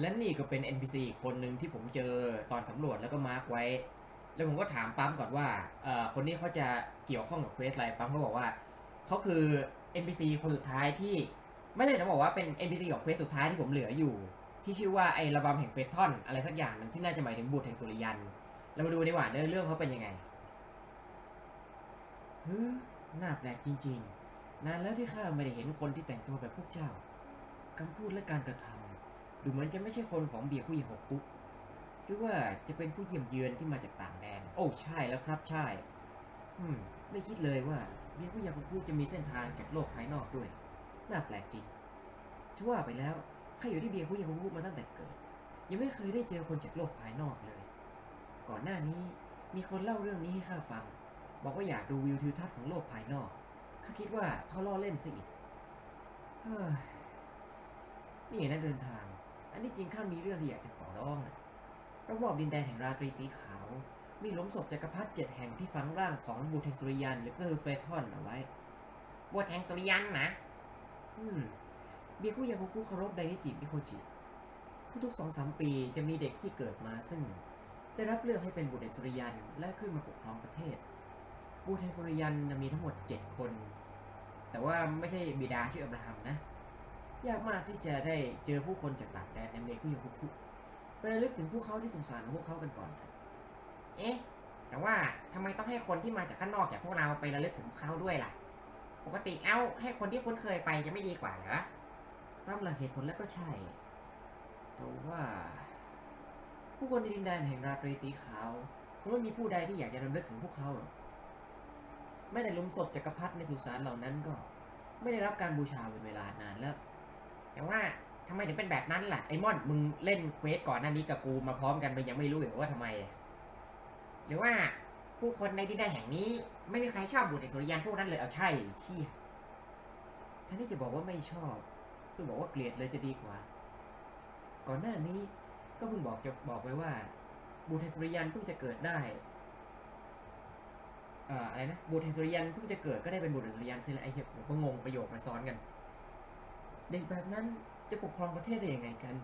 และนี่ก็เป็น NPC อีกคนหนึ่งที่ผมเจอตอนสำรวจแล้วก็มาร์กไว้ แล้วผมก็ถามปั๊มก่อนว่าเอ่อคนนี้เขาจะเกี่ยวข้องกับเควสอะไรปั๊มเขาบอกว่าเขาคือ NPC คนสุดท้ายที่ไม่ได้จะบอกว่าเป็น NPC ของเควสสุดท้ายที่ผมเหลืออยู่ ที่ชื่อว่าไอ้ระบำแห่งเฟทอนอะไรสักอย่างนึงที่น่าจะหมายถึงบุตรแห่งสุริยันเรามาดูดีกว่าเนื้อเรื่องเขาเป็นยังไงฮึน่าแปลกจริง ๆ นานแล้วที่ข้าไม่ได้เห็นคนที่แต่งตัวแบบพวกเจ้าคำพูดและการกระทำ ดูเหมือนจะไม่ใช่คนของเบียร์คุยหกคุกหรือว่าจะเป็นผู้เยี่ยมเยือนที่มาจากต่างแดน โอ้ใช่แล้วครับใช่ อืม ไม่คิดเลยว่าเบียร์คุยหกคุกจะมีเส้นทางจากโลกภายนอกด้วย น่าแปลกจริงจะว่าไปแล้วข้าอยู่ที่เบียร์คุยหกคุกมาตั้งแต่เกิด ยังไม่เคยได้เจอคนจากโลกภายนอกเลย ก่อนหน้านี้มีคนเล่าเรื่องนี้ให้ข้าฟัง บอกว่าอยากดูวิวทิวทัศน์ของโลกภายนอกข้าคิดว่าเขาล่อเล่นซะอีกเฮ้ยนี่นะเดินทาง อันนี้จริงข้ามีเรื่องที่อยากจะขอร้องนะรอบๆดินแดนแห่งราตรีสีขาว มีหลุมศพจักรพรรดิเจ็ดแห่งที่ฝังร่างของบูเทงสุริยันหรือก็คือเฟทอนเอาไว้บวชแห่งสุริยันนะ อืมเบียคุยาคุคุเคารพไดนิจิมิโคจิ ทุกๆสองสามปีจะมีเด็กที่เกิดมาซึ่ง ได้รับเลือกให้เป็นบุตรแห่งสุริยันและขึ้นมาปกครองประเทศบุตรแห่งสุริยันจะมีทั้งหมดเจ็ดคน แต่ว่าไม่ใช่บิดาชื่ออับราฮัมนะ ยากมากที่จะได้เจอผู้คนจากต่างแดนในเมคุยาคุคุไประลึกถึงพวกเขาที่สงสารพวกเขากันก่อนเถอะเอ๊ะ แต่ว่าทำไมต้องให้คนที่มาจากข้างนอกจากพวกเราไประลึกถึงเขาด้วยล่ะ ปกติแล้วให้คนที่คุ้นเคยไปจะไม่ดีกว่าเหรอตามหลักเหตุผลแล้วก็ใช่ แต่ว่า ผู้คนในดินแดนแห่งราตรีสีขาวคงไม่มีผู้ใดที่อยากจะรำลึกถึงพวกเขาหรอกไม่ได้ลุมศพจักรพรรดิในสุสานเหล่านั้นก็ ไม่ได้รับการบูชาเป็นเวลานานแล้ว แต่ว่าทำไมถึงเป็นแบบนั้นล่ะไอ้มอนมึงเล่นเควสก่อนหน้านี้กับกูมาพร้อมกันมึงยังไม่รู้เหรอว่าทำไม หรือว่าผู้คนในดินแดนแห่งนี้ ไม่มีใครชอบบวชแห่งสุริยันพวกนั้นเลยเอาใช่เชี่ยท่านที่จะบอกว่าไม่ชอบซึ่งบอกว่าเกลียดเลยจะดีกว่า ก่อนหน้านี้ก็เพิ่งบอกจะบอกไว้ว่าบูเทนสุริยันเพิ่งจะเกิดได้เอ่ออะไรนะบูเทนสุริยันเพิ่งจะเกิดก็ได้เป็นบูเทนสุริยันสิละไอ้เหี้ยผมก็งงประโยคมันซ้อนกัน เด็กแบบนั้นจะปกครองประเทศได้ยังไงกัน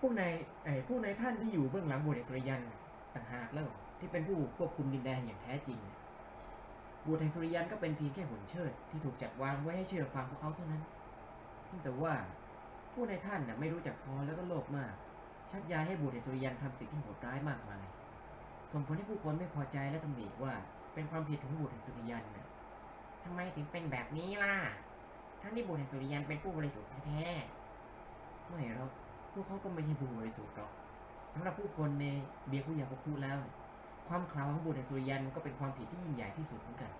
พวกนายไอ้พวกนายท่านที่อยู่เบื้องหลังบูเทนสุริยันต่างหากแล้วที่เป็นผู้ควบคุมดินแดนอย่างแท้จริงบูเทนสุริยันก็เป็นเพียงแค่หุ่นเชิดที่ถูกจัดวางไว้ให้เชื่อฟังพวกเขาเท่านั้น เพียงแต่ว่าผู้ในท่านน่ะไม่รู้จักพอแล้วก็โลภมาก ชักยายให้บุตรแห่งสุริยันทำสิ่งที่โหดร้ายมากมาย ส่งผลให้ผู้คนไม่พอใจและตำหนิว่าเป็นความผิดของบุตรแห่งสุริยันน่ะทำไมถึงเป็นแบบนี้ล่ะ ทั้งที่บวชแห่งสุริยันเป็นผู้บริสุทธิ์แท้ๆไม่หรอกพวกเขาก็ไม่ใช่ผู้บริสุทธิ์หรอกสำหรับผู้คนในเบียคุยาคุคุแล้ว ความขลาดของบุตรแห่งสุริยันก็เป็นความผิดที่ยิ่งใหญ่ที่สุดเหมือนกัน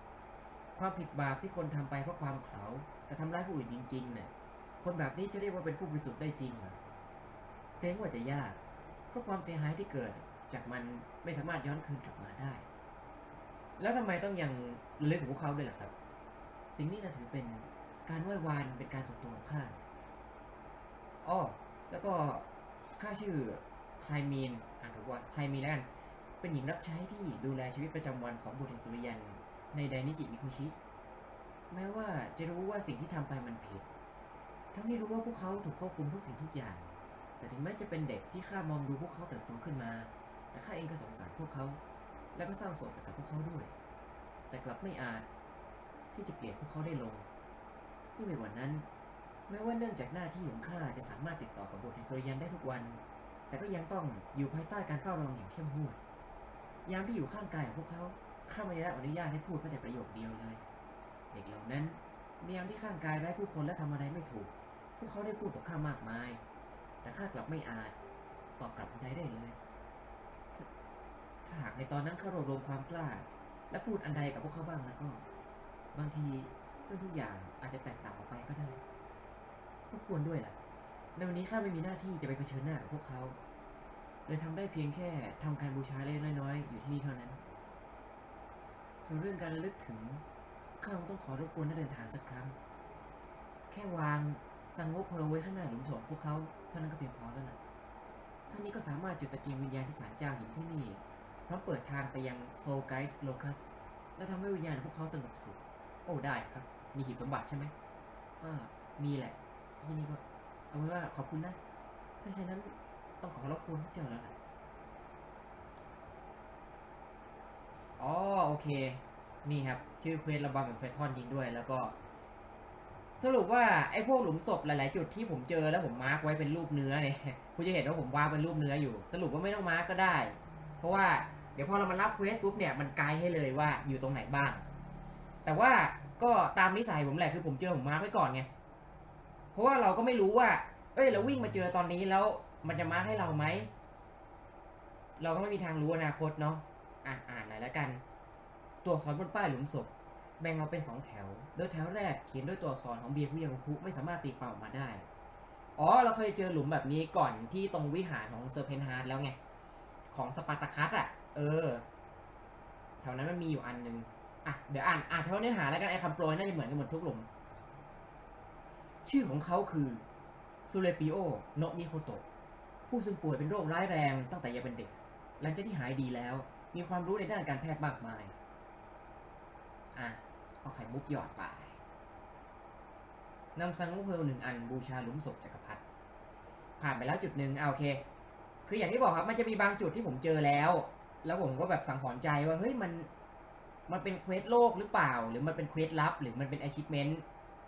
ความผิดบาปที่คนทำไปเพราะความเขลาแต่ทำร้ายผู้อื่นจริงๆเนี่ยคนแบบนี้จะเรียกว่าเป็นผู้บริสุทธิ์ได้จริงเหรอเกรงว่าจะยาก เพราะความเสียหายที่เกิดจากมันไม่สามารถย้อนคืนกลับมาได้ แล้วทำไมต้องยังระลึกถึงพวกเขาด้วยล่ะครับ สิ่งนี้นะถือเป็น การไหว้วานเป็นการส่วนตัวของข้าอ้อแล้วก็ข้าชื่อไคลมีนอ่านถูกว่าไคลมีนแล้วกัน เป็นหญิงรับใช้ที่ดูแลชีวิตประจำวันของบุตรแห่งสุริยัน ในไดนิจิมิคุชิ แม้ว่าจะรู้ว่าสิ่งที่ทำไปมันผิด ทั้งที่รู้ว่าพวกเขาถูกควบคุมทุกสิ่งทุกอย่าง แต่ถึงแม้จะเป็นเด็กที่ข้ามองดูพวกเขาเติบโตขึ้นมา แต่ข้าเองก็สงสารพวกเขา แล้วก็เศร้าโศกกับพวกเขาด้วย แต่กลับไม่อาจที่จะเกลียดพวกเขาได้ลง ที่ไม่กว่านั้นแม้ว่าเนื่องจากหน้าที่ของข้าจะสามารถติดต่อกับบุตรแห่งโซยันได้ทุกวัน แต่ก็ยังต้องอยู่ภายใต้การเฝ้าระวังอย่างเข้มงวด ยามที่อยู่ข้างกายของพวกเขาข้าไม่ได้อนุญาตให้พูดแม้แต่ประโยคเดียวเลย เด็กเหล่านั้นในยามที่ข้างกายไร้ผู้คนและทำอะไรไม่ถูก พวกเขาได้พูดกับข้ามากมาย แต่ข้ากลับไม่อาจตอบกลับทันใดได้เลยถ้าถ้าหากในตอนนั้นข้ารวบรวมความกล้า และพูดอันใดกับพวกเขาบ้างแล้วก็ บางทีเรื่องทุกอย่าง อาจจะแตกต่างออกไปก็ได้รบกวนด้วยล่ะ ในวันนี้ข้าไม่มีหน้าที่จะไปเผชิญหน้ากับพวกเขา เลยทำได้เพียงแค่ทำการบูชาเล็กน้อยๆ อยู่ที่นี่เท่านั้น ส่วนเรื่องการระลึกถึง ข้าคงต้องขอรบกวนนักเดินทางสักครั้ง แค่วางสังโงเพลไว้ข้างหน้าหลุมศพพวกเขาเท่านั้นก็เพียงพอแล้วล่ะท่านี้ก็สามารถจุดตะเกียงวิญญาณที่ศาลเจ้าหินที่นี่พร้อมเปิดทางไปยังโซไกส์โลคัส และทำให้วิญญาณของพวกเขาสงบสุข โอ้ได้ครับ มีหีบสมบัติใช่ไหมอ่ามีแหละที่นี่ก็เอาไว้ว่าขอบคุณนะ ถ้าฉะนั้นต้องขอรบกวนพวกเจ้าแล้วล่ะอ๋อโอเค นี่ครับ ชื่อเควสระบำของเฟทอนจริงด้วย แล้วก็ สรุปว่าไอ้พวกหลุมศพหลาย ๆ จุดที่ผมเจอแล้วผมมาร์กไว้เป็นรูปเนื้อเนี่ยคุณจะเห็นว่าผมวางเป็นรูปเนื้ออยู่ สรุปว่าไม่ต้องมาร์กก็ได้ เพราะว่าเดี๋ยวพอเรามารับเควสปุ๊บเนี่ยมันไกด์ให้เลยว่าอยู่ตรงไหนบ้าง แต่ว่า ก็ตามนิสัยผมแหละคือผมเจอผมมาร์กไว้ก่อนไงเพราะว่าเราก็ไม่รู้ว่า เอ้ยเราวิ่งมาเจอตอนนี้แล้วมันจะมาร์กให้เราไหมเราก็ไม่มีทางรู้อนาคตเนาะอะอ่านหน่อยแล้วกัน ตัวอักษรบนป้ายหลุมศพแบ่งออกเป็นสองแถว โดยแถวแรกเขียนด้วยตัวอักษรของเบียร์คุยาคุไม่สามารถตีความออกมาได้ อ๋อ เราเคยเจอหลุมแบบนี้ก่อนที่ตรงวิหารของเซอร์เพนฮาร์ดแล้วไง ของสปาร์ตาคัสอะ เออ แถวนั้นมันมีอยู่อันหนึ่ง อะเดี๋ยวอ่านอ่านแถวเนื้อหาแล้วกันไอ้คำโปรยน่าจะเหมือนกันหมดทุกหลุม ชื่อของเขาคือซูเลปิโอโนมิโคโตะผู้ซึ่งป่วยเป็นโรคร้ายแรงตั้งแต่ยังเป็นเด็ก หลังจากที่หายดีแล้ว มีความรู้ในด้านการแพทย์มากมาย อะ เอาไข่มุกหยอดไปนำซังมุกเพลหนึ่งอันบูชาหลุมศพจักรพรรดิผ่านไปแล้วจุดหนึ่งอะโอเค คืออย่างที่บอกครับ มันจะมีบางจุดที่ผมเจอแล้ว แล้วผมก็แบบสังหรณ์ใจว่า เฮ้ย มัน มันเป็นเควสโลกหรือเปล่า หรือมันเป็นเควสลับ หรือมันเป็น achievement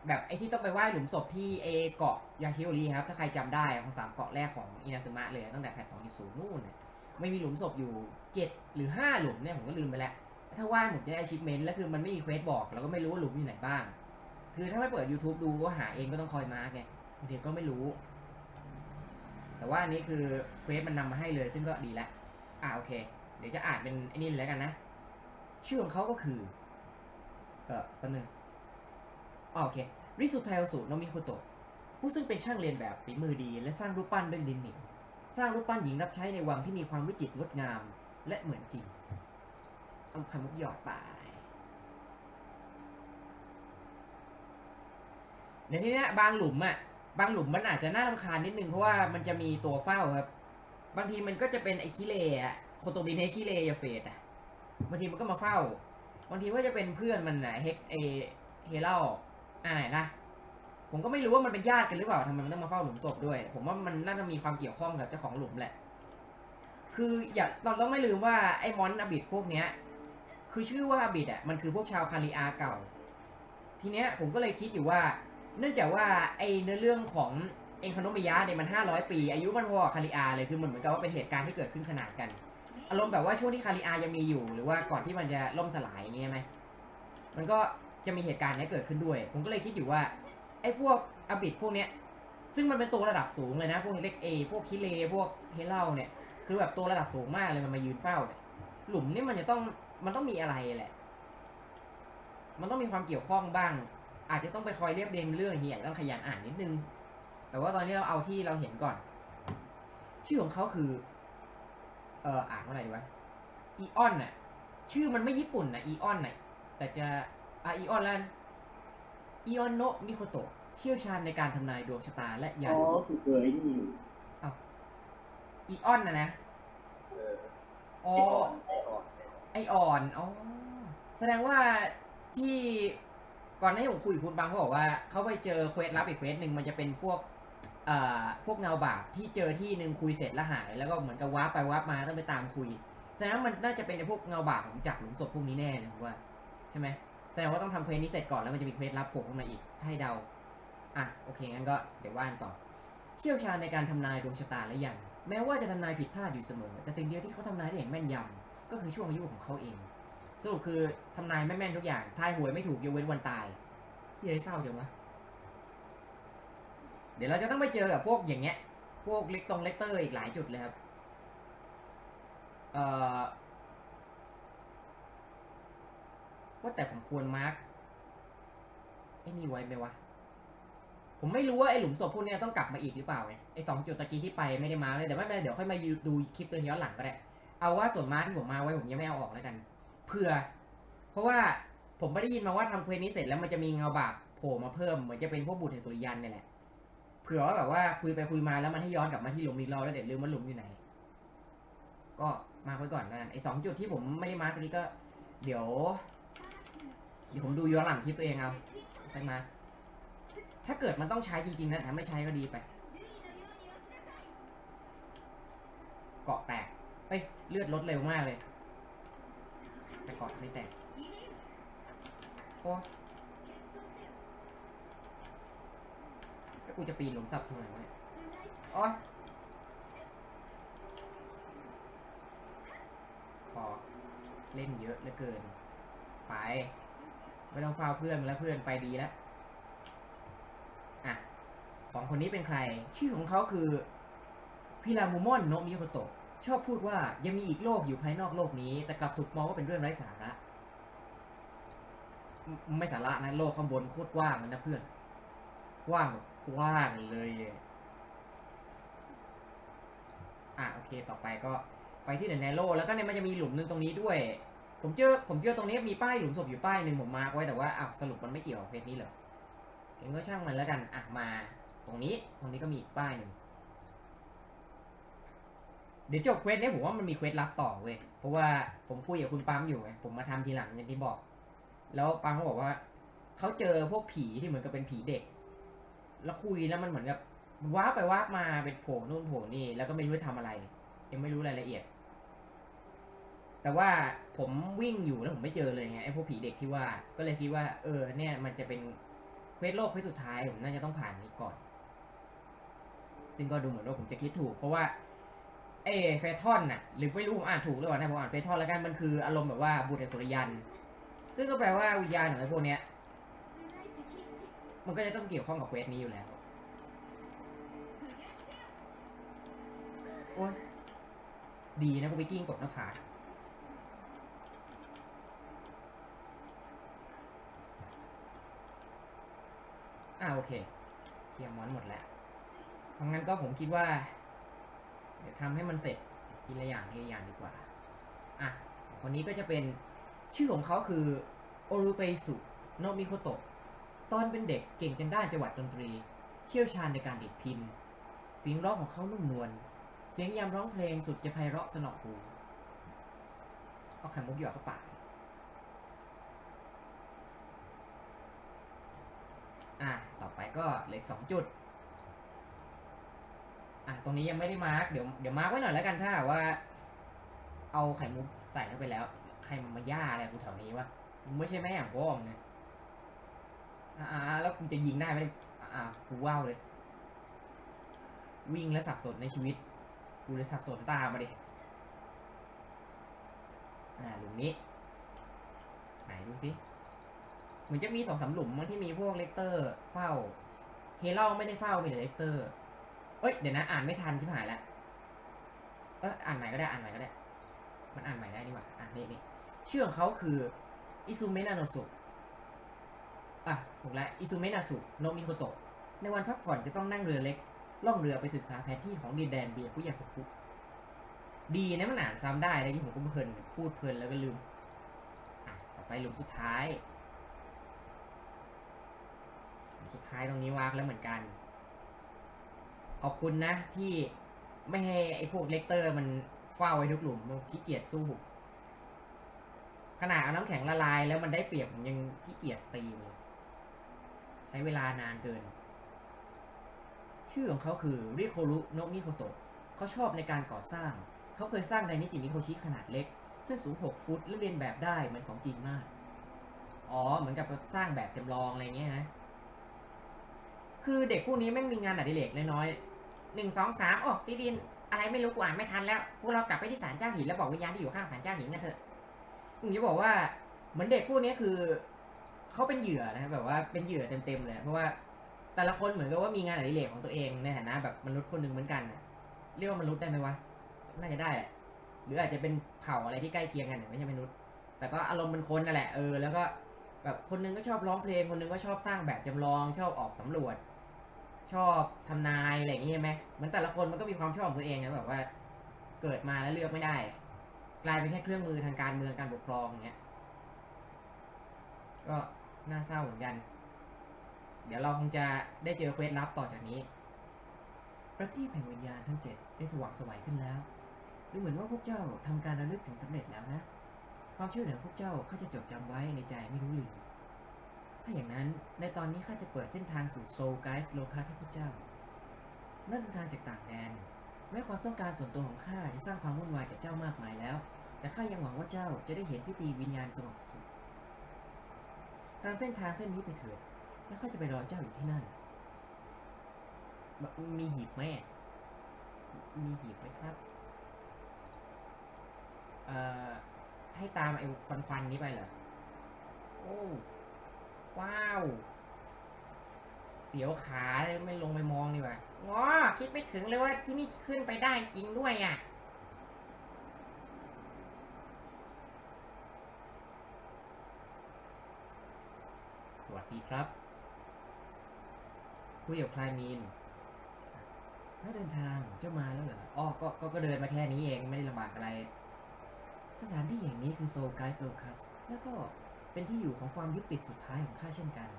แบบไอที่ต้องไปไหว้หลุมศพที่เอเกาะยาชิโอรีครับ ถ้าใครจำได้ของสามเกาะแรกของอินาซึมะเลยตั้งแต่แพท2.0นู่นน่ะไม่มีหลุมศพอยู่เจ็ดหรือห้าหลุมเนี่ยผมก็ลืมไปแล้ว ถ้าว่างผมจะได้ achievement แล้วคือมันไม่มีเควสบอกเราก็ไม่รู้ว่าหลุมอยู่ไหนบ้าง คือถ้าไม่เปิด YouTube ดูก็หาเองก็ต้องคอยมาร์กไงบางทีก็ไม่รู้ แต่ว่าอันนี้คือเควสมันนำมาให้เลยซึ่งก็ดีแล้วอ่าโอเค เดี๋ยวจะอ่านเป็นไอ้นี่เลยแล้วกันนะ ชื่อของเขาก็คือเออแป๊บนึงอ๋อโอเค ริสุไทโอสุโนมิโคโตะ ผู้ซึ่งเป็นช่างเรียนแบบฝีมือดี และสร้างรูปปั้นด้วยดินเหนียวสร้างรูปปั้นหญิงรับใช้ในวังที่มีความวิจิตรงดงาม และเหมือนจริงเอาคำมุกหยอดไปในที่นี้บางหลุมอะบางหลุมมันอาจจะน่ารำคาญนิดนึงเพราะว่ามันจะมีตัวเฝ้าครับ บางทีมันก็จะเป็นไอ้คิเลอะโคโตบินเนคิเลยาเฟตอะ บางทีมันก็มาเฝ้าบางทีก็จะเป็นเพื่อนมันอะเฮกเอเฮเล่าอ่าไหนนะผมก็ไม่รู้ว่ามันเป็นญาติกันหรือเปล่าทำไมมันต้องมาเฝ้าหลุมศพด้วย ผมว่ามันน่าจะมีความเกี่ยวข้องกับเจ้าของหลุมแหละ คืออย่าเราต้องไม่ลืมว่าไอ้มอนอบิดพวกเนี้ย คือชื่อว่าอบิดอะมันคือพวกชาวคาริอาเก่า ทีเนี้ยผมก็เลยคิดอยู่ว่า เนื่องจากว่าไอ้เนื้อเรื่องของเอ็นคโนมิยะเนี่ยมัน500ปี อายุมันพอคาริอาเลยคือมันเหมือนกับว่าเป็นเหตุการณ์ที่เกิดขึ้นขนาดกัน อารมณ์แบบว่าช่วงที่คาริอายังมีอยู่ หรือว่าก่อนที่มันจะล่มสลายอย่างเงี้ยไหมมันก็จะมีเหตุการณ์นี้เกิดขึ้นด้วย ผมก็เลยคิดอยู่ว่าไอ้พวกอบิดพวกเนี้ยซึ่งมันเป็นตัวระดับสูงเลยนะ พวกเล็กเอพวกคิเลพวกเฮเล่าเนี่ย คือแบบตัวระดับสูงมากเลยมันมายืนเฝ้าเนี่ยหลุมนี่มันจะต้องมันต้องมีอะไรแหละ มันต้องมีความเกี่ยวข้องบ้าง อาจจะต้องไปคอยเรียบเรียงเรื่องเฮียต้องขยันอ่านนิดนึง แต่ว่าตอนนี้เราเอาที่เราเห็นก่อน ชื่อของเขาคือ เอ่ออ่านว่าอะไรดีวะอีออนน่ะ ชื่อมันไม่ญี่ปุ่นนะอีออนน่ะแต่จะอะอีออนแล้วกันอีออนโนะมิโคโตะเชี่ยวชาญในการทำนายดวงชะตาและยัอ๋นอคือเคยนี่อยู่อีออนนะนะเอออ๋อไออ่อนไออ่อนไออ่อนอ๋อแสดงว่าที่ก่อนหน้านี้ผมคุยกับคุณบางเขาบอกว่าเขาไปเจอเควสลับอีกเควสหนึ่งมันจะเป็นพวกเอ่อ พวกเงาบาปที่เจอที่หนึ่งคุยเสร็จแล้วหาย แล้วก็เหมือนกับวาไปวามาต้องไปตามคุยแสดงว่ามันน่าจะเป็นพวกเงาบาปของจากหลุมศพพวกนี้แน่เลยผมว่าใช่ไหมแสดงว่าต้องทำเควสนี้เสร็จก่อนแล้วมันจะมีเควสลับผล่ขึ้นมาอีกถ้าให้เดาอะโอเคงั้นก็เดี๋ยวว่านต่อ เชี่ยวชาญในการทำนายดวงชะตาและยันแม้ว่าจะทำนายผิดพลาดอยู่เสมอ แต่สิ่งเดียวที่เขาทำนายได้อย่างแม่นยำก็คือช่วงอายุของเขาเอง สรุปคือทำนายแม่นๆทุกอย่างทายหวยไม่ถูกยกเว้นวันตายที่ไอ้เศร้าจังวะ เดี๋ยวเราจะต้องไปเจอกับพวกอย่างเงี้ย พวกเล็กตรงเลกเตอร์อีกหลายจุดเลยครับ เอ่อ ว่าแต่ผมควรมาร์กไอ้นี่ไว้ไหมวะ ผมไม่รู้ว่าไอ้หลุมศพพวกเนี้ยต้องกลับมาอีกหรือเปล่าไงไอ้สองจุดตะกี้ที่ไปไม่ได้มาเลยแต่ไม่เป็นไรเดี๋ยวค่อยมาดูคลิปตัวย้อนหลังก็ได้ เอาว่าส่วนมาร์กที่ผมมาไว้ผมยังไม่เอาออกแล้วกันเพื่อ เพราะว่าผมไม่ได้ยินมาว่าทำเควสนี้เสร็จแล้วมันจะมีเงาบาปโผล่มาเพิ่มเหมือนจะเป็นพวกบุตรแห่งสุริยันเนี่ยแหละ เผื่อว่าแบบว่าคุยไปคุยมาแล้วมันให้ย้อนกลับมาที่หลุมอีกรอบแล้วเดี๋ยวลืมว่าหลุมอยู่ไหน ก็มาไว้ก่อนแล้วกันไอ้สองจุดที่ผมไม่ได้มาตะกี้ก็ เดี๋ยว เดี๋ยวผมดูย้อนหลังคลิปตัวเองเอาไปมา ถ้าเกิดมันต้องใช้จริงๆนะถ้าไม่ใช้ก็ดีไปเกาะแตกเอ้ยเลือดลดเร็วมากเลย แต่เกาะไม่แตกโอ้แล้ว กูจะปีนหลุมสับทำไมวะเนี่ยโอ้ยพอเล่นเยอะเหลือเกิน ไป ไม่ต้องเฝ้าเพื่อนแล้วเพื่อนไปดีแล้ว อะ ของคนนี้เป็นใคร ชื่อของเขาคือพิรามูมอนโนมิโคโตะชอบพูดว่ายังมีอีกโลกอยู่ภายนอกโลกนี้ แต่กลับถูกมองว่าเป็นเรื่องไร้สาระ ไม่สาระนะ โลกข้างบนโคตรกว้างนะเพื่อน กว้างแบบ กว้างเลยอะโอเคต่อไปก็ไปที่เดนเนโรแล้วก็เนี่ยมันจะมีหลุมหนึงตรงนี้ด้วย ผมเจอผมเจอตรงนี้มีป้ายหลุมศพอยู่ป้ายหนึ่งผมมาร์กไว้แต่ว่าอ้าวสรุปมันไม่เกี่ยวกับเพจนี้เหรอเก่งก็ช่างมันแล้วกันอะมาตรงนี้ตรงนี้ก็มีอีกป้ายหนึ่งเดี๋ยวจบเควสเนี้ยผมว่ามันมีเควสลับต่อเว้ยเพราะว่าผมคุยกับคุณปั๊มอยู่ไงผมมาทำทีหลังอย่างที่บอก แล้วปั๊มเขาบอกว่าเขาเจอพวกผีที่เหมือนกับเป็นผีเด็ก แล้วคุยแล้วมันเหมือนกับว้าไปว้ามาเป็นโผล่นู่นโผล่นี่ แล้วก็ไม่รู้จะทำอะไร ยังไม่รู้รายละเอียด แต่ว่าผมวิ่งอยู่แล้วผมไม่เจอเลยไงไอ้พวกผีเด็กที่ว่า ก็เลยคิดว่า เออ เนี่ย มันจะเป็นเควสโลกเควสสุดท้ายผมน่าจะต้องผ่านนี้ก่อน ซึ่งก็ดูเหมือนว่าผมจะคิดถูก เพราะว่าเอเฟทอนน่ะหรือไม่รู้ผมอ่านถูกหรือเปล่านะผมอ่านเฟทอนแล้วกันมันคืออารมณ์แบบว่าบุตรแห่งสุริยัน ซึ่งก็แปลว่าวิญญาณของไอ้พวกเนี้ย มันก็จะต้องเกี่ยวข้องกับเควสนี้อยู่แล้ว โอ้ยดีนะกูไปกิ้งตกหน้าผาอ่าโอเค เคลียร์มอนหมดแล้วเพราะงั้นก็ผมคิดว่า เดี๋ยวทำให้มันเสร็จทีละอย่างทีละอย่างดีกว่า อะคนนี้ก็จะเป็นชื่อของเขาคือโอรุเปสุโนมิโคโตะ ตอนเป็นเด็กเก่งจนด้านจังหวัดดนตรี เชี่ยวชาญในการดิดพินเสียงร้องของเขานุ่มนวล เสียงยามร้องเพลงสุดจะไพเราะสนอหูเอาไข่มุกหยอดเข้าปากอะ ต่อไปก็เหลืออกสองจุด อะ ตรงนี้ยังไม่ได้มาร์กเดี๋ยว เดี๋ยวมาร์กไว้หน่อยแล้วกันถ้าว่า เอาไข่มุกใส่เข้าไปแล้ว ใครมันมาย่าอะไรกูแถวนี้วะมึงไม่ใช่แม่อย่างพ่อมึงไง อ่าแล้วกูจะยิงได้ไหมอ่ากูว้าวเลย วิ่งและสับสนในชีวิต กูเลยสับสนตามมาดิอ่าหลุมนี้ ไหนดูสิเหมือนจะมีสองสามหลุมมั้งที่มีพวกเลกเตอร์เฝ้า เฮลลไม่ได้เฝ้ามีแต่เลกเตอร์เอ้ยเดี๋ยวนะอ่านไม่ทันที่หายแล้วเอออ่านใหม่ก็ได้อ่านใหม่ก็ได้ มันอ่านใหม่ได้นี่หว่าอ่านนี่นี่ชื่อของเขาคืออิซูเมะนาโนสุ อะถูกแล้วอิซูเมะนาสุโนมิโคโตะในวันพักผ่อนจะต้องนั่งเรือเล็ก ล่องเรือไปศึกษาแผนที่ของดินแดนเบียร์คุยาคุคุดีนะมันอ่านซ้ำได้แล้วที่ผมก็เพลินพูดเพลินแล้วก็ลืมอะต่อไปหลุมสุดท้ายหลุมสุดท้ายตรงนี้วากแล้วเหมือนกัน ขอบคุณนะที่ไม่ให้ไอ้พวกเลกเตอร์มันเฝ้าไว้ทุกหลุมมันขี้เกียจสู้ขนาดเอาน้ำแข็งละลายแล้วมันได้เปรียบผมยังขี้เกียจตีเลย ช้เวลานานเกิน ชื่อของเขาคือริโครุโนะมิโคโตะเขาชอบในการก่อสร้าง เขาเคยสร้างไดนิจิมิโคชิขนาดเล็ก ซึ่งสูง 6 ฟุตและเรียนแบบได้เหมือนของจริงมาก อ๋อ เหมือนกับสร้างแบบจำลองอะไรเงี้ยนะ คือเด็กพวกนี้แม่งมีงานอดิเรกน้อยๆหนึ่งสองสามโอ้ซีดิน อะไรไม่รู้กูอ่านไม่ทันแล้ว พวกเรากลับไปที่ศาลเจ้าหินแล้วบอกวิญญาณที่อยู่ข้างศาลเจ้าหินกันเถอะผมจะบอกว่า เหมือนเด็กพวกนี้คือ เขาเป็นเหยื่อนะแบบว่าเป็นเหยื่อเต็มๆเลยเพราะว่าแต่ละคนเหมือนกับว่ามีงานอดิเรกของตัวเองในฐานะแบบมนุษย์คนหนึ่งเหมือนกันนะเรียกว่ามนุษย์ได้ไหมวะน่าจะได้แหละหรืออาจจะเป็นเผ่าอะไรที่ใกล้เคียงกันไม่ใช่มนุษย์ แต่ก็อารมณ์เป็นคนนั่นแหละเออแล้วก็แบบคนหนึงก็ชอบร้องเพลงคนหนึงก็ชอบสร้างแบบจำลอง ชอบออกสำรวจ ชอบทำนายอะไรอย่างงี้ใช่ไหมเหมือนแต่ละคนมันก็มีความชอบของตัวเองนะแบบว่า เกิดมาแล้วเลือกไม่ได้ กลายเป็นแค่เครื่องมือทางการเมืองการปกครองอย่างเงี้ยก็ น่าเศร้าเหมือนกัน เดี๋ยวเราคงจะได้เจอเควสลับต่อจากนี้ ประทีปแห่งวิญญาณทั้งเจ็ดได้สว่างสวัยขึ้นแล้วดูเหมือนว่าพวกเจ้าทำการระลึกถึงสำเร็จแล้วนะ ความช่วยเหลือพวกเจ้าข้าจะจดจำไว้ในใจไม่รู้ลืม ถ้าอย่างนั้นในตอนนี้ข้าจะเปิดเส้นทางสู่โซลไกส์โลคาให้พวกเจ้า นั่นเป็นทางจากต่างแดนแม้ความต้องการส่วนตัวของข้าจะสร้างความวุ่นวายแก่เจ้ามากมายแล้ว แต่ข้ายังหวังว่าเจ้าจะได้เห็นพิธีวิญญาณสงบสุข ตามเส้นทางเส้นนี้ไปเถิดแล้วข้าจะไปรอเจ้าอยู่ที่นั่นมมีหีบไหมอะมีหีบไหมครับ เอ่อ ให้ตามไอ้ควันควันนี้ไปเหรอ โอ้ ว้าว เสียวขาเลยไม่ลงไปมองดีกว่าง้อคิดไม่ถึงเลยว่าที่นี่ขึ้นไปได้จริงด้วยอะ สวัสดี ครับคุยกับคลายมีนนักเดินทางเจ้ามาแล้วเหรออ๋อก็ก็ก็เดินมาแค่นี้เองไม่ได้ลำบากอะไร สถานที่แห่งนี้คือโซลไกส์โซคัส แล้วก็เป็นที่อยู่ของความยึดติดสุดท้ายของข้าเช่นกัน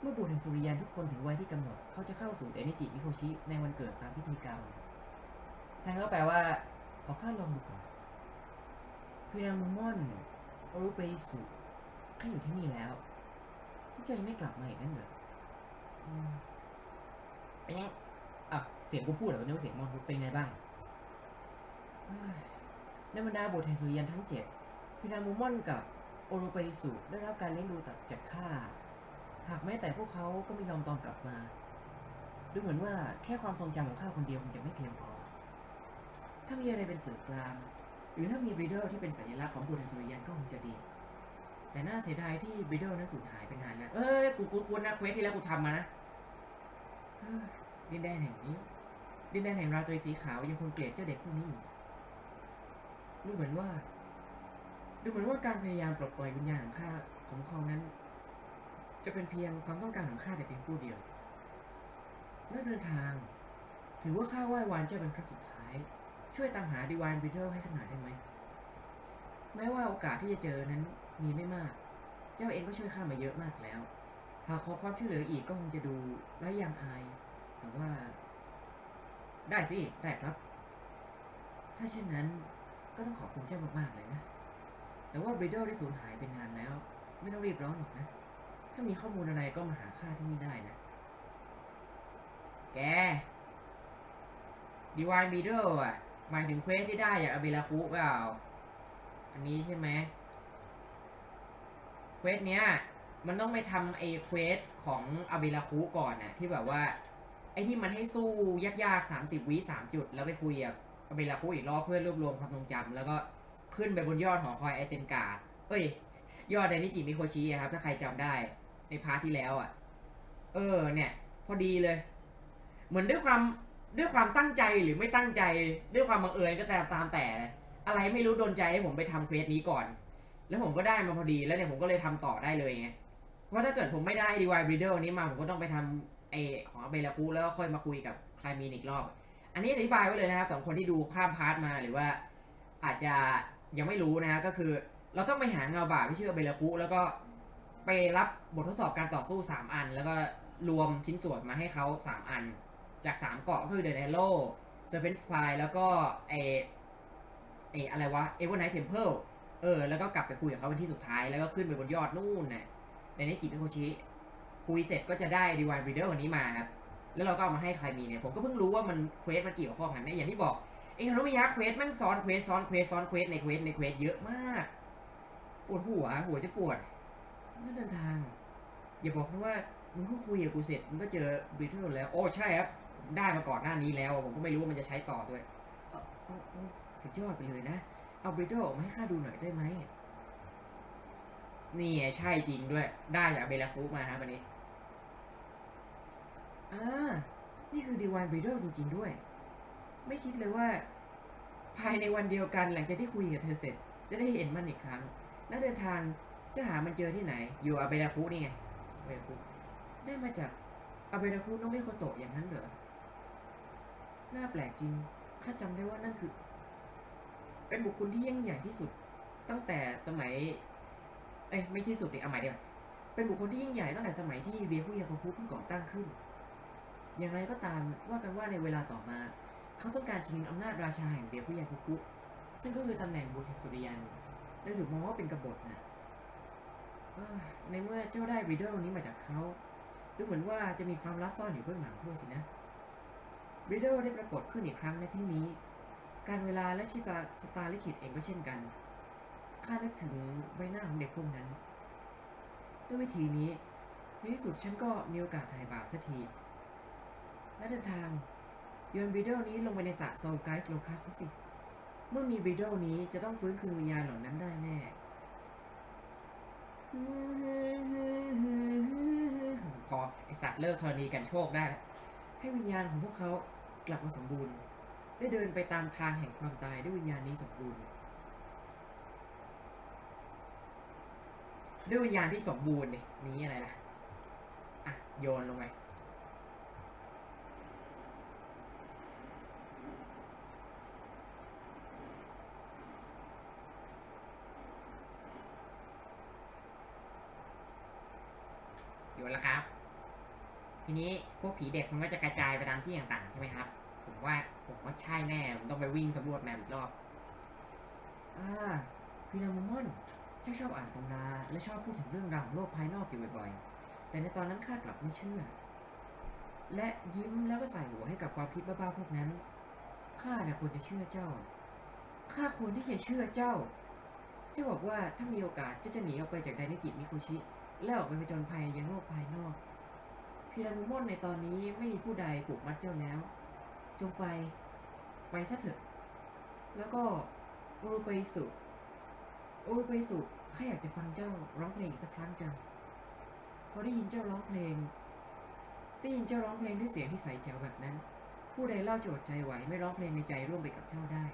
เมื่อบุตรแห่งสุริยันทุกคนถึงวัยที่กำหนด เขาจะเข้าสู่เอนิจิมิโคชิในวันเกิดตามพิธีกรรมทางก็แปลว่า ขอข้าลองดูก่อนพิรามุมอนโอรุเปสุข้าอยู่ที่นี่แล้ว พวกเจยังไม่กลับมาอีกนั่นเหรออืมเป็นยังอะเสียงกูพูดเหรอเนี่ยว่าเสียงมอนพูเป็นไงบ้างเฮ้ยในบรรดาบทแห่งสุริยันทั้งเจ็ดพินามูมอนกับโอโรเปสุได้รับการเลี้ยงดูตัดจากข้าหากแม้แต่พวกเขาก็ไม่ยอมตอนกลับมาดูเหมือนว่าแค่ความทรงจำของข้าคนเดียวคงจะไม่เพียงพอ ถ้ามีอะไรเป็นสื่อกลาง หรือถ้ามีบรีเดอร์ที่เป็นสัญลักษณ์ของบุตรแห่งสุริยันก็คงจะดี แต่น่าเสียดายที่บิดเดิลนั้นสูญหายไปนานแล้ว เอ้ย กูคุ้นๆนะเควสที่แล้วกูทำมานะดินแดนแห่งนี้ ดินแดนแห่งราตรีสีขาวยังคงเกลียดเจ้าเด็กพวกนี้อยู่ดูเหมือนว่า ดูเหมือนว่าการพยายามปลดปล่อยวิญญาณของข้าของเขานั้น จะเป็นเพียงความต้องการของข้าแต่เพียงผู้เดียวนักเดินทาง ถือว่าข้าไหว้วานเจ้าเป็นครั้งสุดท้าย ช่วยตามหาดีวานบิดเดิลให้ขนาดได้ไหมแม้ว่าโอกาสที่จะเจอนั้น มีไม่มาก เจ้าเองก็ช่วยข้ามาเยอะมากแล้ว หากขอความช่วยเหลืออีกก็คงจะดูไร้ยางอาย แต่ว่า ได้สิ ได้ครับ ถ้าเช่นนั้นก็ต้องขอบคุณเจ้ามากๆเลยนะ แต่ว่าบริดเดิลได้สูญหายไปนานแล้ว ไม่ต้องรีบร้อนหรอกนะ ถ้ามีข้อมูลอะไรก็มาหาข้าที่นี่ได้นะ แกดีวายบีเดิลอะหมายถึงเควสที่ได้จากอเบลาคุเปล่า อันนี้ใช่ไหม ควสเนี้ยมันต้องไปทำไอ้เควสของอาเบลาคุก่อนน่ะที่แบบว่า ไอ้ที่มันให้สู้ยากๆสามสิบวิสามจุด แล้วไปคุยกับอาเบลาคุอีกรอบเพื่อรวบรวมความทรงจำแล้วก็ขึ้นไปบนยอดหอคอยไอเซนการ์ดเอ้ย ยอดไดนิจิมิโคชิอะครับ ถ้าใครจำได้ ในพาร์ทที่แล้วอะ เออ เนี่ย พอดีเลย เหมือนด้วยความด้วยความตั้งใจหรือไม่ตั้งใจ ด้วยความบังเอิญก็แต่ตามแต่ อะไรไม่รู้โดนใจให้ผมไปทำเควสนี้ก่อน แล้วผมก็ได้มาพอดีแล้วเนี่ยผมก็เลยทำต่อได้เลยไงเพราะถ้าเกิดผมไม่ได้ดีวายบรีเดอร์นี้มาผมก็ต้องไปทำไอของเบลาคูแล้วก็ค่อยมาคุยกับคลายมีนอีกรอบ อันนี้อธิบายไว้เลยนะครับสำหรับคนที่ดูข้ามพาร์ทมาหรือว่าอาจจะยังไม่รู้นะฮะก็คือ เราต้องไปหาเงาบาปที่ชื่อเบลาคูแล้วก็ไปรับบททดสอบการต่อสู้ 3 อัน แล้วก็รวมชิ้นส่วนมาให้เขา 3 อัน จาก 3 เกาะก็คือเดนเนโลเซอร์เพนสไฟแล้วก็ไอเออะไรวะเอเวอร์ไนท์เทมเพิล เออ แล้วก็กลับไปคุยกับเขาเป็นที่สุดท้าย แล้วก็ขึ้นไปบนยอดนู่นน่ะในนี้จิมิโคชิคุยเสร็จก็จะได้ดีวานบรีเดอร์คนนี้มาครับ แล้วเราก็เอามาให้ใครมีเนี่ย ผมก็เพิ่งรู้ว่ามันเควสมันเกี่ยวข้องกันเนี่ยอย่างที่บอกเอ้ฮานุมิยะเควสมันซ้อนเควสซ้อนเควสซ้อนเควสในเควสในเควสเยอะมาก ปวดหัวหัวจะปวดนั่นเดินทาง อย่าบอกนะว่ามึงเพิ่งคุยกับกูเสร็จมึงก็เจอบรีเดอร์แล้ว โอ้ใช่ครับ ได้มาก่อนหน้านี้แล้ว ผมก็ไม่รู้ว่ามันจะใช้ต่อด้วยสุดยอดไปเลยนะ เอาบริดเดิลออกมาให้ข้าดูหน่อยได้ไหม นี่ไงใช่จริงด้วย ได้จากเบลาคุมาฮะวันนี้ อ่า นี่คือดีวานบริดเดิลจริง ๆ ด้วย ไม่คิดเลยว่า ภายในวันเดียวกันหลังจากที่คุยกับเธอเสร็จ จะได้เห็นมันอีกครั้งนักเดินทางจะหามันเจอที่ไหน อยู่อาเบลาคุนี่ไงอาเบลาคุได้มาจากอาเบลาคุโนเมโคโตะอย่างนั้นเหรอ น่าแปลกจริง ข้าจำได้ว่านั่นคือ เป็นบุคคลที่ยิ่งใหญ่ที่สุด ตั้งแต่สมัย เอ้ยไม่ที่สุดดิเอาใหม่ดีกว่าเป็นบุคคลที่ยิ่งใหญ่ตั้งแต่สมัยที่เบียคุยาโคคุเพิ่งก่อตั้งขึ้น อย่างไรก็ตามว่ากันว่าในเวลาต่อมา เขาต้องการชิงอำนาจราชาแห่งเบียคุยาโคคุซึ่งก็คือตำแหน่งบุตรแห่งสุริยันและถูกมองว่าเป็นกบฏนะในเมื่อเจ้าได้บรีเดอร์นี้มาจากเขาดูเหมือนว่าจะมีความลับซ่อนอยู่เบื้องหลังด้วยสินะริดเดิลได้ปรากฏขึ้นอีกครั้งในที่นี้ การเวลาและชะตาชะตาลิขิตเองก็เช่นกัน ข้านึกถึงใบหน้าของเด็กพวกนั้น ด้วยวิธีนี้ ในที่สุดฉันก็มีโอกาสถ่ายบาปสักที และเดินทางโยนบริดเดิลนี้ลงไปในสระโซลไกส์โลคัสสิ เมื่อมีบริดเดิลนี้จะต้องฟื้นคืนวิญญาณเหล่านั้นได้แน่พอไอสัตว์เลิกธรณีกันโชคได้แล้วให้วิญญาณของพวกเขากลับมาสมบูรณ์ ได้เดินไปตามทางแห่งความตายด้วยวิญญาณนี้สมบูรณ์ด้วยวิญญาณที่สมบูรณ์นี่นี้อะไรล่ะ อะ โยนลงไปโยนแล้วครับ ทีนี้พวกผีเด็กมันก็จะกระจายไปตามที่ต่างๆใช่ไหมครับ ผมว่า ผมว่าใช่แน่ผมต้องไปวิ่งสำรวจแมปอีกรอบ อ่าพีนามมอนเจ้าชอบอ่านตำราและชอบพูดถึงเรื่องราวโลกภายนอกอยู่บ่อยๆ แต่ในตอนนั้นข้ากลับไม่เชื่อ และยิ้มแล้วก็ใส่หัวให้กับความคิดบ้าๆพวกนั้น ข้าเนี่ยควรจะเชื่อเจ้า ข้าควรที่จะเชื่อเจ้า เจ้าบอกว่าถ้ามีโอกาสเจ้าจะหนีออกไปจากไดนิจิมิคุชิ แล้วออกไปผจญภัยยังโลกภายนอกพีรามุมอนในตอนนี้ไม่มีผู้ใดปลูกมัดเจ้าแล้ว จงไปไปซะเถอะแล้วก็โอรุไปสุโอรุไปสุข้าอยากจะฟังเจ้าร้องเพลงอีกสักครั้งจังพอได้ยินเจ้าร้องเพลง ได้ยินเจ้าร้องเพลงด้วยเสียงที่ใสแจ๋วแบบนั้น ผู้ใดเล่าจะอดใจไหวไม่ร้องเพลงในใจร่วมไปกับเจ้าได้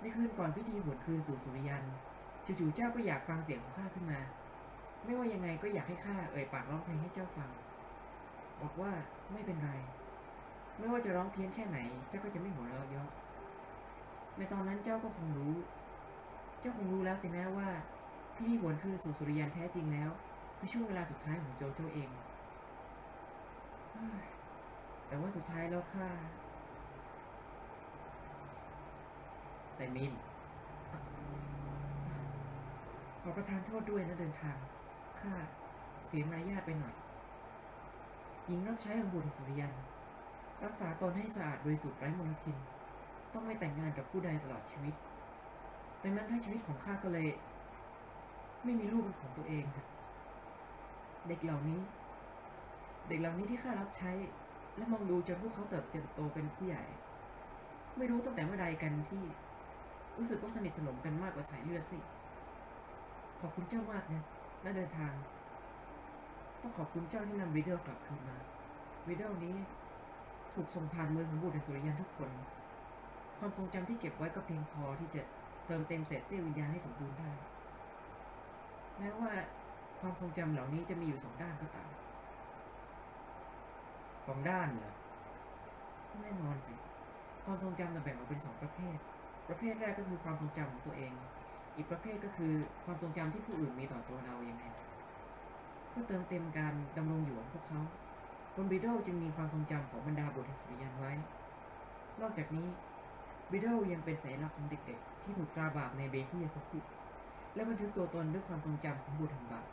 ในคืนก่อนพิธีหวนคืนสู่สุริยันจู่ๆเจ้าก็อยากฟังเสียงของข้าขึ้นมา ไม่ว่ายังไงก็อยากให้ข้าเอ่ยปากร้องเพลงให้เจ้าฟัง บอกว่าไม่เป็นไร ไม่ว่าจะร้องเพี้ยนแค่ไหน เจ้าก็จะไม่หัวเราะเยาะในตอนนั้นเจ้าก็คงรู้ เจ้าคงรู้แล้วสินะว่าพิธีหวนคืนสู่สุริยันแท้จริงแล้ว คือช่วงเวลาสุดท้ายของโจโจเองเฮ้ยแต่ว่าสุดท้ายแล้วข้าแต่มิน ขอประทานโทษด้วยนะเดินทาง ข้าเสียมารยาทไปหน่อย หญิงรับใช้ของบุตรสุริยัน รักษาตนให้สะอาดบริสุทธิ์ไร้มลทิน ต้องไม่แต่งงานกับผู้ใดตลอดชีวิต ดังนั้นทั้งชีวิตของข้าก็เลย ไม่มีลูกเป็นของตัวเองครับเด็กเหล่านี้ เด็กเหล่านี้ที่ข้ารับใช้ และมองดูจนพวกเขาเติบโตเป็นผู้ใหญ่ ไม่รู้ตั้งแต่เมื่อใดกันที่ รู้สึกว่าสนิทสนมกันมากกว่าสายเลือดสิขอบคุณเจ้ามากนะและเดินทาง ต้องขอบคุณเจ้าที่นำวีเดลกลับคืนมาวีเดลนี้ ถูกส่งผ่านมือของบุตรแห่งสุริยันทุกคน ความทรงจำที่เก็บไว้ก็เพียงพอที่จะเติมเต็มเศษเสี้ยววิญญาณให้สมบูรณ์ได้ แม้ว่าความทรงจำเหล่านี้จะมีอยู่สองด้านก็ตามสองด้านเหรอแน่นอนสิ ความทรงจำจะแบ่งออกเป็นสองประเภท ประเภทแรกก็คือความทรงจำของตัวเอง อีกประเภทก็คือความทรงจำที่ผู้อื่นมีต่อตัวเราอย่างไงเพื่อเติมเต็มการดำรงอยู่ของพวกเขา บนบิดเดิลจึงมีความทรงจำของบรรดาบุตรแห่งสุริยันไว้ นอกจากนี้บิดเดิลยังเป็นสัญลักษณ์ของเด็กๆ ที่ถูกตราบาปในเบคุยาคุคุและบันทึกตัวตนด้วยความทรงจำของบุตรแห่งบาป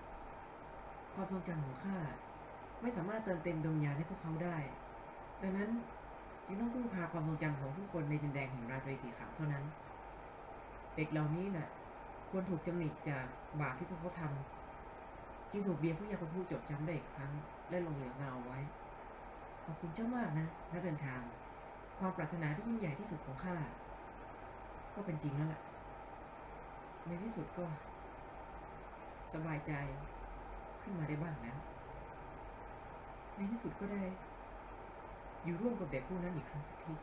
ความทรงจำของข้าไม่สามารถเติมเต็มดวงญาณให้พวกเขาได้ ดังนั้นจึงต้องพึ่งพาความทรงจำของผู้คนในดินแดนแห่งราตรีสีขาวเท่านั้น เด็กเหล่านี้น่ะควรถูกจำหนิจากบาปที่พวกเขาทำ จึงถูกเบียร์ผู้ยาคุคุจดจำได้อีกครั้ง และลงเหลืองเงาไว้ ขอบคุณเจ้ามากนะนักเดินทาง ความปรารถนาที่ยิ่งใหญ่ที่สุดของข้า ก็เป็นจริงแล้วล่ะ ในที่สุดก็ สบายใจขึ้นมาได้บ้างแล้ว ในที่สุดก็ได้ อยู่ร่วมกับเด็กผู้นั้นอีกครั้งสักที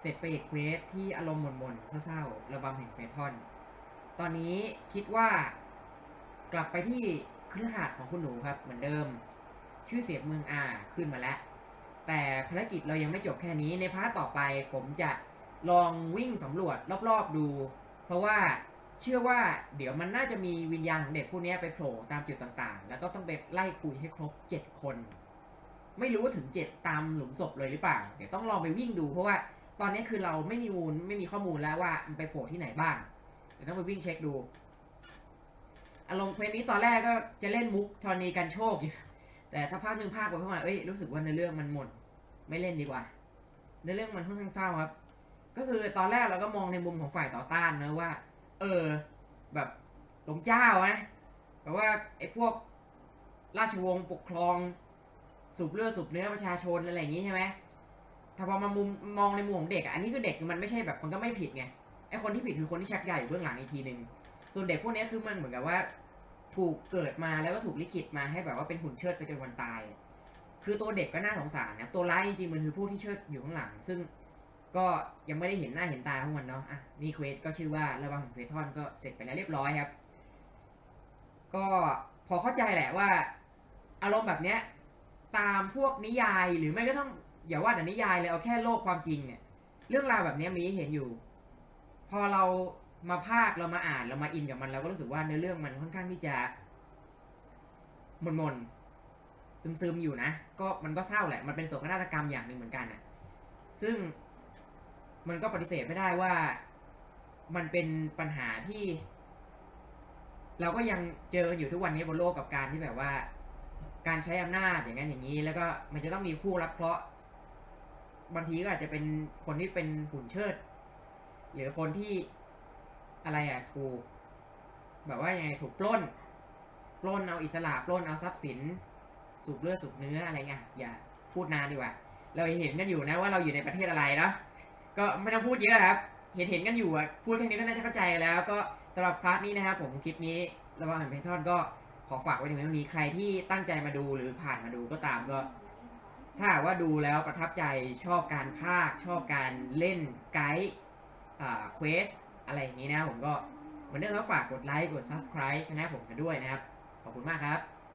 เสร็จไปอีกเควสที่อารมณ์หม่นๆเศร้าๆระบำแห่งเฟทอน ตอนนี้คิดว่ากลับไปที่คฤหาสน์ของคุณหนูครับเหมือนเดิม ชื่อเสียงเมืองอาขึ้นมาแล้ว แต่ภารกิจเรายังไม่จบแค่นี้ในพาร์ทต่อไปผมจะลองวิ่งสำรวจรอบๆดู เพราะว่าเชื่อว่าเดี๋ยวมันน่าจะมีวิญญาณของเด็กพวกนี้ไปโผล่ตามจุดต่างๆ แล้วก็ต้องไปไล่คุยให้ครบ 7 คน ไม่รู้ว่าถึง 7 ตามหลุมศพเลยหรือเปล่า เดี๋ยวต้องลองไปวิ่งดูเพราะว่าตอนนี้คือเราไม่มีมูลไม่มีข้อมูลแล้วว่ามันไปโผล่ที่ไหนบ้าง เดี๋ยวต้องไปวิ่งเช็คดู อารมณ์เควสนี้ตอนแรกก็จะเล่นมุกธรณีกันโชคอยู่แต่ถ้าภาคหนึ่งภาคไปภามาเอ้ยรู้สึกว่าในเรื่องมันหมดไม่เล่นดีกว่า ในเรื่องมันค่อนข้างเศร้าครับ ก็คือตอนแรกเราก็มองในมุมของฝ่ายต่อต้านนะว่า เออ แบบหลวงเจ้านะแบบว่าไอ้พวกราชวงศ์ปกครอง สูบเลือดสูบเนื้อประชาชนอะไรอย่างงี้ใช่ไหมถ้าพอมามุมมองในมุมของเด็กอันนี้คือเด็กมันไม่ใช่แบบมันก็ไม่ผิดไง ไอคนที่ผิดคือคนที่ชักใหญ่อยู่เบื้องหลังอีกทีหนึ่งส่วนเด็กพวกนี้คือมันเหมือนกับว่า ถูกเกิดมาแล้วก็ถูกลิขิตมาให้แบบว่าเป็นหุ่นเชิดไปจนวันตาย คือตัวเด็กก็น่าสงสารนะตัวร้ายจริงๆมันคือผู้ที่เชิดอยู่ข้างหลัง ซึ่งก็ยังไม่ได้เห็นหน้าเห็นตาของมันเนาะอะนี่เควสก็ชื่อว่าระวังของเฟทอนก็เสร็จไปแล้วเรียบร้อยครับ ก็พอเข้าใจแหละว่า อารมณ์แบบเนี้ยตามพวกนิยายหรือไม่ก็ต้องอย่าว่าแต่นิยายเลยเอาแค่โลกความจริงเนี่ยเรื่องราวแบบเนี้ยมีเห็นอยู่ พอเรามาภาคเรามาอ่านเรามาอินกับมันเราก็รู้สึกว่าเนื้อเรื่องมันค่อนข้างที่จะมนมนๆซึมอยู่นะ ก็มันก็เศร้าแหละมันเป็นโศกนาฏกรรมอย่างหนึ่งเหมือนกันน่ะซึ่งมันก็ปฏิเสธไม่ได้ว่ามันเป็นปัญหาที่ เราก็ยังเจออยู่ทุกวันนี้บนโลกกับการที่แบบว่า การใช้อำนาจอย่างนั้นอย่างนี้ แล้วก็มันจะต้องมีผู้รับเคราะห์บางทีก็อาจจะเป็นคนที่เป็นหุ่นเชิด หรือคนที่อะไรอะถูก แบบว่ายังไงถูกปล้น ปล้นเอาอิสระปล้นเอาทรัพย์สิน สูบเลือดสูบเนื้ออะไรเงี้ยอย่าพูดนานดีกว่า เราเห็นกันอยู่นะว่าเราอยู่ในประเทศอะไรเนาะก็ไม่ต้องพูดเยอะครับ เห็นเห็นกันอยู่อะพูดแค่นี้ก็น่าจะเข้าใจแล้ว ก็สำหรับพาร์ทนี้นะครับผมคลิปนี้ระหว่างเพนทอนก็ขอฝากไว้ถึงเรื่องนี้ใครที่ตั้งใจมาดูหรือผ่านมาดูก็ตามก็ ถ้าว่าดูแล้วประทับใจชอบการภาคชอบการเล่นไกด์ อ่าเควสอะไรอย่างนี้นะผมก็เหมือนเดิมแล้วฝากกดไลค์กด subscribe ช่องผมกันด้วยนะครับ ขอบคุณมากครับ